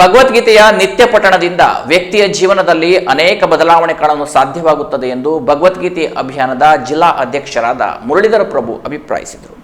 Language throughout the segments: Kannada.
ಭಗವದ್ಗೀತೆಯ ನಿತ್ಯ ಪಠಣದಿಂದ ವ್ಯಕ್ತಿಯ ಜೀವನದಲ್ಲಿ ಅನೇಕ ಬದಲಾವಣೆ ಕಾಣಲು ಸಾಧ್ಯವಾಗುತ್ತದೆ ಎಂದು ಭಗವದ್ಗೀತೆ ಅಭಿಯಾನದ ಜಿಲ್ಲಾ ಅಧ್ಯಕ್ಷರಾದ ಮುರಳೀಧರ ಪ್ರಭು ಅಭಿಪ್ರಾಯಿಸಿದರು.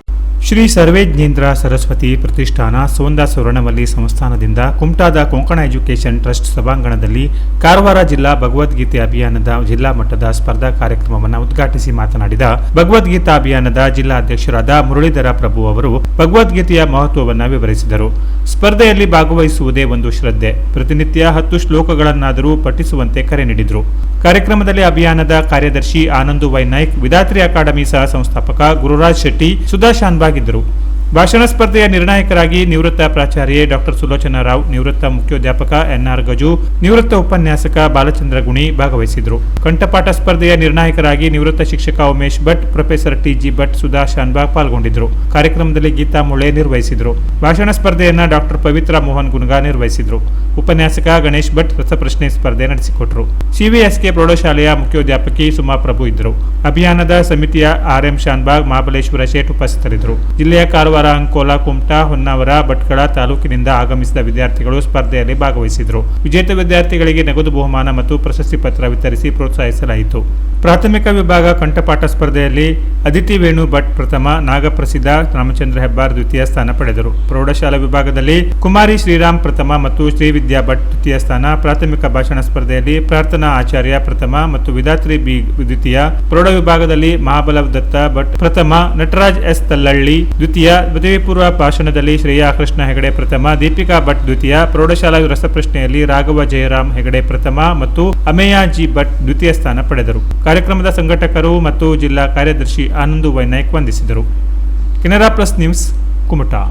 ಶ್ರೀ ಸರ್ವೇಜ್ಞೇಂದ್ರ ಸರಸ್ವತಿ ಪ್ರತಿಷ್ಠಾನ ಸೋಂದ ಸುವರ್ಣವಲ್ಲಿ ಸಂಸ್ಥಾನದಿಂದ ಕುಮಟಾದ ಕೊಂಕಣ ಎಜುಕೇಷನ್ ಟ್ರಸ್ಟ್ ಸಭಾಂಗಣದಲ್ಲಿ ಕಾರವಾರ ಜಿಲ್ಲಾ ಭಗವದ್ಗೀತೆ ಅಭಿಯಾನದ ಜಿಲ್ಲಾ ಮಟ್ಟದ ಸ್ಪರ್ಧಾ ಕಾರ್ಯಕ್ರಮವನ್ನು ಉದ್ಘಾಟಿಸಿ ಮಾತನಾಡಿದ ಭಗವದ್ಗೀತಾ ಅಭಿಯಾನದ ಜಿಲ್ಲಾ ಅಧ್ಯಕ್ಷರಾದ ಮುರಳೀಧರ ಪ್ರಭು ಅವರು ಭಗವದ್ಗೀತೆಯ ಮಹತ್ವವನ್ನು ವಿವರಿಸಿದರು. ಸ್ಪರ್ಧೆಯಲ್ಲಿ ಭಾಗವಹಿಸುವುದೇ ಒಂದು ಶ್ರದ್ಧೆ. ಪ್ರತಿನಿತ್ಯ ಹತ್ತು ಶ್ಲೋಕಗಳನ್ನಾದರೂ ಪಠಿಸುವಂತೆ ಕರೆ ನೀಡಿದರು. ಕಾರ್ಯಕ್ರಮದಲ್ಲಿ ಅಭಿಯಾನದ ಕಾರ್ಯದರ್ಶಿ ಆನಂದು ವೈ ನಾಯ್ಕ್ ವಿಧಾತ್ರಿ ಅಕಾಡೆಮಿ ಸಹ ಸಂಸ್ಥಾಪಕ ಗುರುರಾಜ್ ಶೆಟ್ಟಿ ಸುಧಾ ಶಾನ್ಬಾಗ್ Magdro ಭಾಷಣ ಸ್ಪರ್ಧೆಯ ನಿರ್ಣಾಯಕರಾಗಿ ನಿವೃತ್ತ ಪ್ರಾಚಾರ್ಯ ಡಾಕ್ಟರ್ ಸುಲೋಚನಾ ರಾವ್, ನಿವೃತ್ತ ಮುಖ್ಯೋಧ್ಯಾಪಕ ಎನ್ಆರ್ ಗಜು, ನಿವೃತ್ತ ಉಪನ್ಯಾಸಕ ಬಾಲಚಂದ್ರ ಗುಣಿ ಭಾಗವಹಿಸಿದ್ರು. ಕಂಠಪಾಠ ಸ್ಪರ್ಧೆಯ ನಿರ್ಣಾಯಕರಾಗಿ ನಿವೃತ್ತ ಶಿಕ್ಷಕ Umesh Bhat, professor T G Bhat Sudha Shanbhag ಪಾಲ್ಗೊಂಡಿದ್ರು. ಕಾರ್ಯಕ್ರಮದಲ್ಲಿ ಗೀತಾ ಮುಳೆ ನಿರ್ವಹಿಸಿದ್ರು. ಭಾಷಣ ಸ್ಪರ್ಧೆಯನ್ನ ಡಾಕ್ಟರ್ ಪವಿತ್ರ ಮೋಹನ್ ಗುನ್ಗಾ ನಿರ್ವಹಿಸಿದ್ರು. ಉಪನ್ಯಾಸಕ ಗಣೇಶ್ ಭಟ್ ರಸಪ್ರಶ್ನೆ ಸ್ಪರ್ಧೆ ನಡೆಸಿಕೊಟ್ರು. ಸಿವಿಎಸ್ಕೆ ಪ್ರೌಢಶಾಲೆಯ ಮುಖ್ಯೋಧ್ಯಾಪಕಿ ಸುಮಾ ಪ್ರಭು ಇದ್ದರು ಅಭಿಯಾನದ ಸಮಿತಿಯ ಆರ್ಎಂ ಶಾನ್ಬಾಗ್ ಮಹಾಬಲೇಶ್ವರ ಶೇಟ್ ಉಪಸ್ಥಿತರಿದ್ದರು ಜಿಲ್ಲೆಯ ಕಾರವಾರ ಅಂಕೋಲಾ ಕುಮಟಾ ಹೊನ್ನಾವರ ಭಟ್ಕಳ ತಾಲೂಕಿನಿಂದ ಆಗಮಿಸಿದ ವಿದ್ಯಾರ್ಥಿಗಳು ಸ್ಪರ್ಧೆಯಲ್ಲಿ ಭಾಗವಹಿಸಿದರು. ವಿಜೇತ ವಿದ್ಯಾರ್ಥಿಗಳಿಗೆ ನಗದು ಬಹುಮಾನ ಮತ್ತು ಪ್ರಶಸ್ತಿ ಪತ್ರ ವಿತರಿಸಿ ಪ್ರೋತ್ಸಾಹಿಸಲಾಯಿತು. ಪ್ರಾಥಮಿಕ ವಿಭಾಗ ಕಂಠಪಾಠ ಸ್ಪರ್ಧೆಯಲ್ಲಿ ಅದಿತಿ ವೇಣು ಭಟ್ ಪ್ರಥಮ, ನಾಗಪ್ರಸಿದ್ಧ, ರಾಮಚಂದ್ರ ಹೆಬ್ಬಾರ್ ದ್ವಿತೀಯ ಸ್ಥಾನ ಪಡೆದರು. ಪ್ರೌಢಶಾಲಾ ವಿಭಾಗದಲ್ಲಿ ಕುಮಾರಿ ಶ್ರೀರಾಮ್ ಪ್ರಥಮ ಮತ್ತು ಶ್ರೀವಿದ್ಯಾ ಭಟ್ ದ್ವಿತೀಯ ಸ್ಥಾನ, ಪ್ರಾಥಮಿಕ ಭಾಷಣ ಸ್ಪರ್ಧೆಯಲ್ಲಿ ಪ್ರಾರ್ಥನಾ ಆಚಾರ್ಯ ಪ್ರಥಮ ಮತ್ತು ವಿಧಾತ್ರಿ ಬಿ ದ್ವಿತೀಯ, ಪ್ರೌಢ ವಿಭಾಗದಲ್ಲಿ ಮಹಾಬಲ ದತ್ತ ಭಟ್ ಪ್ರಥಮ, ನಟರಾಜ್ ಎಸ್ ತಲ್ಲಳ್ಳಿ ದ್ವಿತೀಯ ಪದವಿ ಪೂರ್ವ ಭಾಷಣದಲ್ಲಿ ಶ್ರೇಯಾ ಕೃಷ್ಣ ಹೆಗಡೆ ಪ್ರಥಮ, ದೀಪಿಕಾ ಭಟ್ ದ್ವಿತೀಯ, ಪ್ರೌಢಶಾಲಾ ರಸಪ್ರಶ್ನೆಯಲ್ಲಿ ರಾಘವ ಜಯರಾಮ್ ಹೆಗಡೆ ಪ್ರಥಮ ಮತ್ತು ಅಮೇಯಾ ಜಿ ಭಟ್ ದ್ವಿತೀಯ ಸ್ಥಾನ ಪಡೆದರು. ಕಾರ್ಯಕ್ರಮದ ಸಂಘಟಕರು ಮತ್ತು ಜಿಲ್ಲಾ ಕಾರ್ಯದರ್ಶಿ ಆನಂದು ವೈನಾಯ್ಕ್ ವಂದಿಸಿದರು. Canara plus news Kumta.